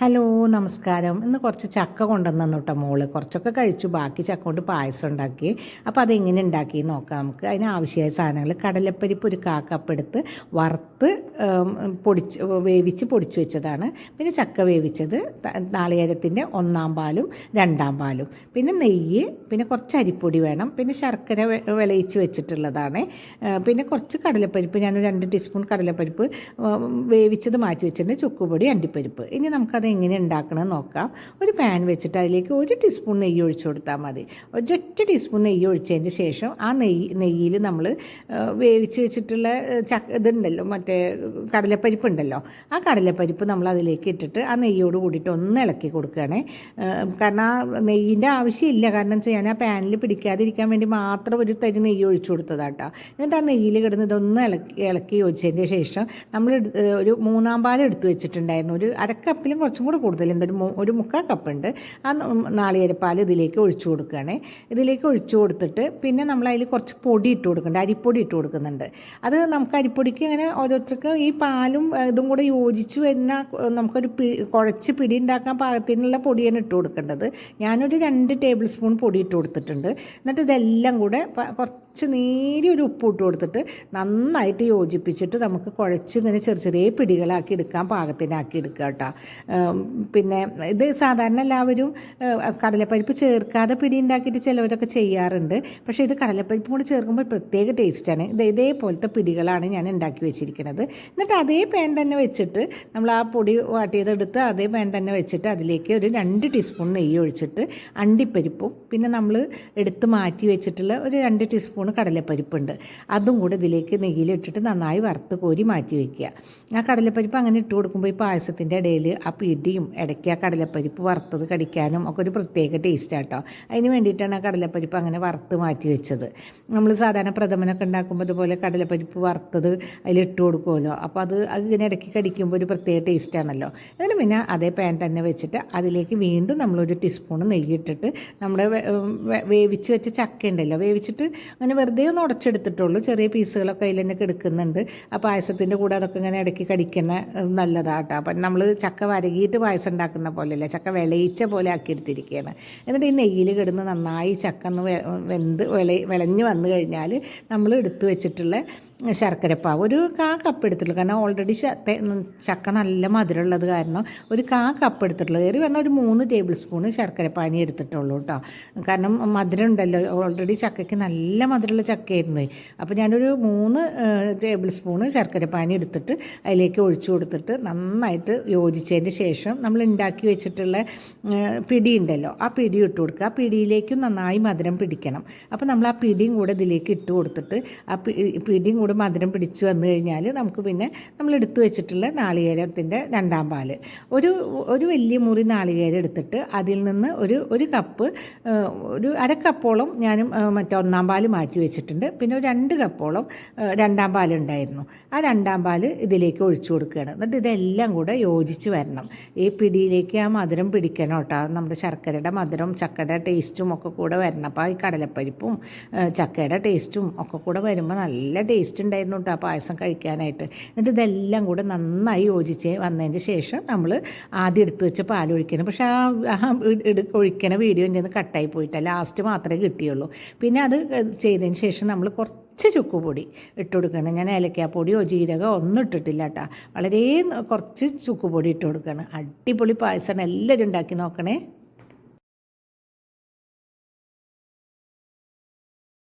Hello നമസ്കാരം. ഇന്ന് കുറച്ച് ചക്ക കൊണ്ടുവന്നു കേട്ടോ മോൾ. കുറച്ചൊക്കെ കഴിച്ചു. ബാക്കി ചക്ക കൊണ്ട് പായസം ഉണ്ടാക്കി. അപ്പോൾ അതെങ്ങനെ ഉണ്ടാക്കി നോക്കാം നമുക്ക്. അതിന് ആവശ്യമായ സാധനങ്ങൾ കടലപ്പരിപ്പ് ഒരു കാക്കപ്പ് കപ്പ് എടുത്ത് വറുത്ത് പൊടിച്ച് വേവിച്ച് പൊടിച്ചു വെച്ചതാണ്. പിന്നെ ചക്ക വേവിച്ചത് നാളികേരത്തിന്റെ ഒന്നാം പാലും രണ്ടാം പാലും. പിന്നെ നെയ്യ് പിന്നെ കുറച്ച് അരിപ്പൊടി വേണം. പിന്നെ ശർക്കര വിളയിച്ച് വെച്ചിട്ടുള്ളതാണ്. പിന്നെ കുറച്ച് കടലപ്പരിപ്പ്. ഞാൻ രണ്ട് ടീസ്പൂൺ കടലപ്പരിപ്പ് വേവിച്ചത് മാറ്റി വെച്ചിട്ടുണ്ട്. ചുക്കുപൊടി അണ്ടിപ്പരിപ്പ്. ഇനി നമുക്കത് എങ്ങനെ ഉണ്ടാക്കണമെന്ന് നോക്കാം. ഒരു പാൻ വെച്ചിട്ട് അതിലേക്ക് ഒരു ടീസ്പൂൺ നെയ്യ് ഒഴിച്ചു കൊടുത്താൽ മതി. ഒരൊറ്റ ടീസ്പൂൺ നെയ്യ് ഒഴിച്ചതിന് ശേഷം ആ നെയ്യ് നെയ്യിൽ നമ്മൾ വേവിച്ച് വെച്ചിട്ടുള്ള ചക്ക ഇതുണ്ടല്ലോ മറ്റേ കടലപ്പരിപ്പ് ഉണ്ടല്ലോ ആ കടലപ്പരിപ്പ് നമ്മൾ അതിലേക്ക് ഇട്ടിട്ട് ആ നെയ്യോട് കൂടിയിട്ട് ഒന്ന് ഇളക്കി കൊടുക്കുകയാണേ. കാരണം ആ നെയ്യിന്റെ ആവശ്യമില്ല. കാരണം ഞാൻ ആ പാനിൽ പിടിക്കാതിരിക്കാൻ വേണ്ടി മാത്രം ഒരു തരി നെയ്യ് ഒഴിച്ചു കൊടുത്തതാട്ടോ എന്നിട്ട് ആ നെയ്യിൽ കിടന്ന് ഇതൊന്ന് ഇളക്കി ഇളക്കി ഒഴിച്ചതിന്റെ ശേഷം നമ്മൾ ഒരു മൂന്നാം പാൽ എടുത്ത് വെച്ചിട്ടുണ്ടായിരുന്നു. ഒരു അരക്കപ്പിലും കുറച്ചും കൂടെ കൂടുതലുണ്ട് ഒരു ഒരു മുക്കാൽ കപ്പുണ്ട് ആ നാളികേരപ്പാൽ ഇതിലേക്ക് ഒഴിച്ചു കൊടുക്കുകയാണ്. ഇതിലേക്ക് ഒഴിച്ചു കൊടുത്തിട്ട് പിന്നെ നമ്മൾ അതിൽ കുറച്ച് പൊടി ഇട്ട് കൊടുക്കുന്നുണ്ട്. അരിപ്പൊടി ഇട്ട് കൊടുക്കുന്നുണ്ട്. അത് നമുക്ക് അരിപ്പൊടിക്ക് ഇങ്ങനെ ഓരോരുത്തർക്ക് ഈ പാലും ഇതും കൂടെ യോജിച്ച് വരുന്ന നമുക്കൊരു പി കുഴച്ച് പിടി ഉണ്ടാക്കാൻ പാകത്തിനുള്ള പൊടിയാണ് ഇട്ട് കൊടുക്കേണ്ടത്. ഞാനൊരു രണ്ട് ടേബിൾ സ്പൂൺ പൊടി ഇട്ട് കൊടുത്തിട്ടുണ്ട്. എന്നിട്ട് ഇതെല്ലാം കൂടെ കുറച്ച് നേരിയ ഒരു ഉപ്പ് ഇട്ട് കൊടുത്തിട്ട് നന്നായിട്ട് യോജിപ്പിച്ചിട്ട് നമുക്ക് കുഴച്ച് ഇങ്ങനെ ചെറിയ ചെറിയ പിടികളാക്കി എടുക്കാൻ പാകത്തിനാക്കി എടുക്കുക കേട്ടോ. പിന്നെ ഇത് സാധാരണ എല്ലാവരും കടലപ്പരിപ്പ് ചേർക്കാതെ പിടി ഉണ്ടാക്കിയിട്ട് ചിലവരൊക്കെ ചെയ്യാറുണ്ട്. പക്ഷേ ഇത് കടലപ്പരിപ്പ് കൂടി ചേർക്കുമ്പോൾ പ്രത്യേക ടേസ്റ്റാണ് ഇത് ഇതേപോലത്തെ പിടികളാണ് ഞാൻ ഉണ്ടാക്കി വെച്ചിരിക്കുന്നത് എന്നിട്ട് അതേ പാൻ തന്നെ വെച്ചിട്ട് നമ്മൾ ആ പൊടി വാട്ടിയതെടുത്ത് അതേ പാൻ തന്നെ വെച്ചിട്ട് അതിലേക്ക് ഒരു രണ്ട് ടീസ്പൂൺ നെയ്യ് ഒഴിച്ചിട്ട് അണ്ടിപ്പരിപ്പും പിന്നെ നമ്മൾ എടുത്ത് മാറ്റി വെച്ചിട്ടുള്ള ഒരു രണ്ട് ടീസ്പൂൺ കടലപ്പരിപ്പുണ്ട്. അതും കൂടെ ഇതിലേക്ക് നെയ്യിലിട്ടിട്ട് നന്നായി വറുത്ത് കോരി മാറ്റി വയ്ക്കുക ആ കടലപ്പരിപ്പ് അങ്ങനെ ഇട്ട് കൊടുക്കുമ്പോൾ ഈ പായസത്തിന്റെ ഇടയിൽ ആ പിടിയും ഇടയ്ക്ക് ആ കടലപ്പരിപ്പ് വറുത്തത് കടിക്കാനും ഒക്കെ ഒരു പ്രത്യേക ടേസ്റ്റ് ആട്ടോ അതിന് വേണ്ടിയിട്ടാണ് ആ കടലപ്പരിപ്പ് അങ്ങനെ വറുത്ത് മാറ്റി വെച്ചത്. നമ്മൾ സാധാരണ പ്രഥമനൊക്കെ ഉണ്ടാക്കുമ്പോൾ ഇതുപോലെ കടലപ്പരിപ്പ് വറുത്തത് അതിലിട്ട് കൊടുക്കുമല്ലോ അപ്പോൾ അത് അത് ഇങ്ങനെ ഇടയ്ക്ക് കടിക്കുമ്പോൾ ഒരു പ്രത്യേക ടേസ്റ്റ് ആണല്ലോ. എന്നിട്ട് പിന്നെ അതേ പാൻ തന്നെ വെച്ചിട്ട് അതിലേക്ക് വീണ്ടും നമ്മളൊരു ടീസ്പൂൺ നെയ്യിട്ടിട്ട് നമ്മുടെ വേവിച്ച് വെച്ച ചക്ക ഉണ്ടല്ലോ. വേവിച്ചിട്ട് അങ്ങനെ വെറുതെ ഒന്ന് ഉടച്ചെടുത്തിട്ടുള്ളൂ. ചെറിയ പീസുകളൊക്കെ അതിൽ തന്നെ കെടുക്കുന്നുണ്ട്. ആ പായസത്തിന്റെ കൂടെ അതൊക്കെ ഇങ്ങനെ ഇടയ്ക്ക് കടിക്കുന്ന നല്ലതാട്ടോ അപ്പം നമ്മൾ ചക്ക വരകിയിട്ട് പായസം ഉണ്ടാക്കുന്ന പോലെയല്ല? ചക്ക വിളയിച്ച പോലെ ആക്കി ആക്കിയെടുത്തിരിക്കുകയാണ് എന്നിട്ട് ഈ നെയ്യിൽ കിടന്ന് നന്നായി ചക്കന്ന് വെന്ത് വിള വിളഞ്ഞ് വന്നു കഴിഞ്ഞാൽ നമ്മൾ എടുത്തു വെച്ചിട്ടുള്ള ശർക്കരപ്പാവ്. ഒരു കാ കപ്പ് എടുത്തിട്ടുള്ളൂ. കാരണം ഓൾറെഡി ചക്ക നല്ല മധുരമുള്ളത് കാരണം ഒരു കാ കപ്പ് എടുത്തിട്ടുള്ളത്. കയറി പറഞ്ഞാൽ ഒരു മൂന്ന് ടേബിൾ സ്പൂണ് ശർക്കരപ്പാനി എടുത്തിട്ടുള്ളൂ കേട്ടോ കാരണം മധുരം ഉണ്ടല്ലോ ഓൾറെഡി ചക്കയ്ക്ക് നല്ല മധുരമുള്ള ചക്കയായിരുന്നു. അപ്പോൾ ഞാനൊരു മൂന്ന് ടേബിൾ സ്പൂണ് ശർക്കരപ്പാനി എടുത്തിട്ട് അതിലേക്ക് ഒഴിച്ചു കൊടുത്തിട്ട് നന്നായിട്ട് യോജിച്ചതിന് ശേഷം നമ്മൾ ഉണ്ടാക്കി വെച്ചിട്ടുള്ള പിടി ഉണ്ടല്ലോ. ആ പിടി ഇട്ട് കൊടുക്കുക. ആ പിടിയിലേക്കും നന്നായി മധുരം പിടിക്കണം. അപ്പോൾ നമ്മൾ ആ പിടിയും കൂടെ ഇതിലേക്ക് ഇട്ട് കൊടുത്തിട്ട് ആ പിടിയും കൂടെ മധുരം പിടിച്ചു വന്നു കഴിഞ്ഞാൽ നമുക്ക് പിന്നെ നമ്മൾ എടുത്തു വെച്ചിട്ടുള്ള നാളികേരത്തിന്റെ രണ്ടാം പാൽ ഒരു ഒരു വലിയ മുറി നാളികേരം എടുത്തിട്ട് അതിൽ നിന്ന് ഒരു ഒരു കപ്പ് ഒരു അര ഞാനും മറ്റേ ഒന്നാം പാൽ മാറ്റി വെച്ചിട്ടുണ്ട്. പിന്നെ ഒരു രണ്ട് കപ്പോളം രണ്ടാം പാൽ ഉണ്ടായിരുന്നു. ആ രണ്ടാം പാൽ ഇതിലേക്ക് ഒഴിച്ചു കൊടുക്കുകയാണ്. എന്നിട്ട് ഇതെല്ലാം കൂടെ യോജിച്ച് വരണം. ഈ പിടിയിലേക്ക് ആ മധുരം പിടിക്കണം കേട്ടോ. നമ്മുടെ ശർക്കരയുടെ മധുരം ചക്കയുടെ ടേസ്റ്റും ഒക്കെ കൂടെ വരണം. അപ്പോൾ ഈ കടലപ്പരിപ്പും ചക്കയുടെ ടേസ്റ്റും ഒക്കെ കൂടെ വരുമ്പോൾ നല്ല ടേസ്റ്റ് ഉണ്ടായിരുന്നു കേട്ടോ പായസം കഴിക്കാനായിട്ട്. എന്നിട്ട് ഇതെല്ലാം കൂടെ നന്നായി യോജിച്ച് വന്നതിന് ശേഷം നമ്മൾ ആദ്യം എടുത്തു വെച്ച് പാൽ ഒഴിക്കണം. പക്ഷേ ആ ഒഴിക്കണ വീഡിയോ എന്റെ നിന്ന് കട്ടായി പോയിട്ടില്ല ലാസ്റ്റ് മാത്രമേ കിട്ടിയുള്ളൂ. പിന്നെ അത് ചെയ്തതിന് ശേഷം നമ്മൾ കുറച്ച് ചുക്കുപൊടി ഇട്ട് കൊടുക്കണം. ഞാൻ ഏലക്കാപ്പൊടിയോ ജീരകമോ ഒന്നും ഇട്ടിട്ടില്ല കേട്ടോ വളരെ കുറച്ച് ചുക്കുപൊടി ഇട്ട് കൊടുക്കണം. അടിപൊളി പായസമാണ്. എല്ലാവരും ഉണ്ടാക്കി നോക്കണേ.